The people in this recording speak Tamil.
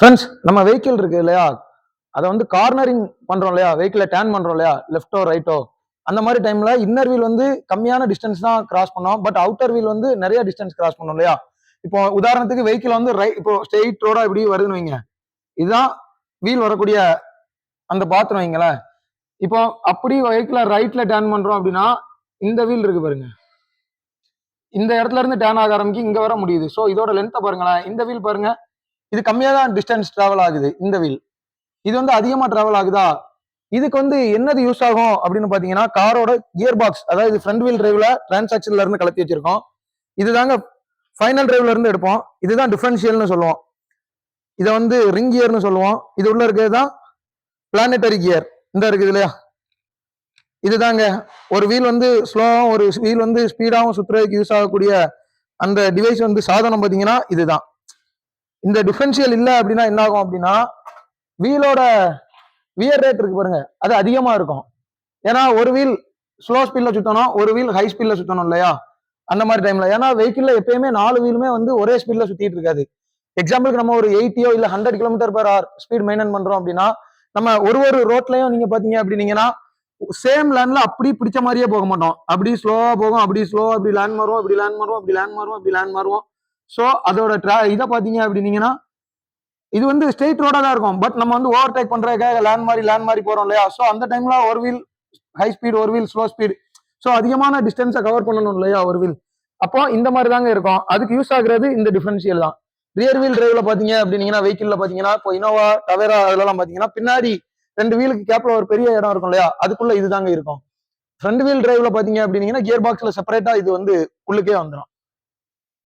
ஃப்ரெண்ட்ஸ் நம்ம வெஹிக்கிள் இருக்கு இல்லையா? அதை வந்து கார்னரிங் பண்றோம் இல்லையா? வெஹிக்கிளை டேன் பண்றோம் இல்லையா? லெஃப்டோ ரைட்டோ அந்த மாதிரி டைம்ல இன்னர் வீல் வந்து கம்மியான டிஸ்டன்ஸ் தான் கிராஸ் பண்ணோம். பட் அவுட்டர் வீல் வந்து நிறைய டிஸ்டன்ஸ் கிராஸ் பண்ணோம் இல்லையா? இப்போ உதாரணத்துக்கு வெஹிக்கிள் வந்து ரை இப்போ ஸ்ட்ரெயிட் ரோடா இப்படி வருதுன்னு வைங்க. இதுதான் வீல் வரக்கூடிய அந்த பாத்ரூம் வைங்களேன். இப்போ அப்படி வெஹிக்கிளை ரைட்ல டேன் பண்றோம் அப்படின்னா இந்த வீல் இருக்கு பாருங்க. இந்த இடத்துல இருந்து டேன் ஆக ஆரம்பிக்கு இங்க வர முடியுது. ஸோ இதோட லென்த்தை பாருங்களேன். இந்த வீல் பாருங்க. இது கம்மியாக தான் டிஸ்டன்ஸ் ட்ராவல் ஆகுது இந்த வீல் இது வந்து அதிகமாக ட்ராவல் ஆகுதா? இதுக்கு வந்து என்னது யூஸ் ஆகும் அப்படின்னு பார்த்தீங்கன்னா காரோட கியர் பாக்ஸ் அதாவது ஃப்ரண்ட் வீல் டிரைவ்ல டிரான்சாக்ஷன்ல இருந்து கலத்தி வச்சிருக்கோம். இதுதாங்க ஃபைனல் டிரைவ்ல இருந்து எடுப்போம். இதுதான் டிஃபரன்ஷியல்னு சொல்லுவோம். இதை வந்து ரிங் கியர்னு சொல்லுவோம். இது உள்ள இருக்கிறது தான் பிளானட்டரி கியர் இந்த இருக்குது இல்லையா? இதுதாங்க ஒரு வீல் வந்து ஸ்லோவாகவும் ஒரு வீல் வந்து ஸ்பீடாகவும் சுற்றுறதுக்கு யூஸ் ஆகக்கூடிய அந்த டிவைஸ் வந்து சாதனம் பார்த்தீங்கன்னா இதுதான் இந்த டிஃபரன்ஷியல் இல்லை அப்படின்னா என்ன ஆகும் அப்படின்னா வீலோட வியர் ரேட் இருக்கு பாருங்க. அது அதிகமா இருக்கும். ஏன்னா ஒரு வீல் ஸ்லோ ஸ்பீட்ல சுத்தணும் ஒரு வீல் ஹை ஸ்பீட்ல சுத்தணும் இல்லையா? அந்த மாதிரி டைம்ல ஏன்னா வெஹிக்கிள்ல எப்பயுமே நாலு வீலுமே வந்து ஒரே ஸ்பீட்ல சுத்திட்டு இருக்காது. எக்ஸாம்பிளுக்கு நம்ம ஒரு எயிட்டியோ இல்ல hundred kilometre per hour speed maintain பண்றோம் அப்படின்னா நம்ம ஒரு ஒரு ரோட்லயும் நீங்க பாத்தீங்க அப்படின்னீங்கன்னா சேம் லேண்ட்ல அப்படி பிடிச்ச மாதிரியே போக மாட்டோம். அப்படி ஸ்லோவா போகும் அப்படி ஸ்லோவா அப்படி லேண்ட் மாறுவோம் அப்படி லேண்ட் மாறுவோம் அப்படி லேண்ட் மாறுவோம் அப்படி லேண்ட் மாறுவோம் ஸோ அதோட ட்ரா இதை பார்த்தீங்க அப்படின்னீங்கன்னா இது வந்து ஸ்ட்ரெயிட் ரோடாக தான் இருக்கும். பட் நம்ம வந்து ஓவர் டேக் பண்ணுறதுக்காக லேண்ட் மாதிரி லேண்ட் மாதிரி போகிறோம் இல்லையா? ஸோ அந்த டைமில் ஒரு வீல் ஹை ஸ்பீட் ஒரு வீல் ஸ்லோ ஸ்பீட் ஸோ அதிகமான டிஸ்டன்ஸை கவர் பண்ணணும் இல்லையா ஒரு வீல் அப்போ இந்த மாதிரி தாங்க இருக்கும். அதுக்கு யூஸ் ஆகுறது இந்த டிஃபரன்ஷியல் தான். ரியர் வீல் டிரைவ்ல பாத்தீங்க அப்படின்னீங்கன்னா வெஹிக்கிள்ல பாத்தீங்கன்னா இப்போ இனோவா டவேரா அதெல்லாம் பாத்தீங்கன்னா பின்னாடி ரெண்டு வீலுக்கு கேப்ல ஒரு பெரிய இடம் இருக்கும் இல்லையா? அதுக்குள்ள இதுதாங்க இருக்கும். ஃப்ரண்ட் வீல் டிரைவ்ல பாத்தீங்க அப்படின்னீங்கன்னா கியர் பாக்ஸ்ல செப்பரேட்டா இது வந்து உள்ளுக்கே வந்துடும்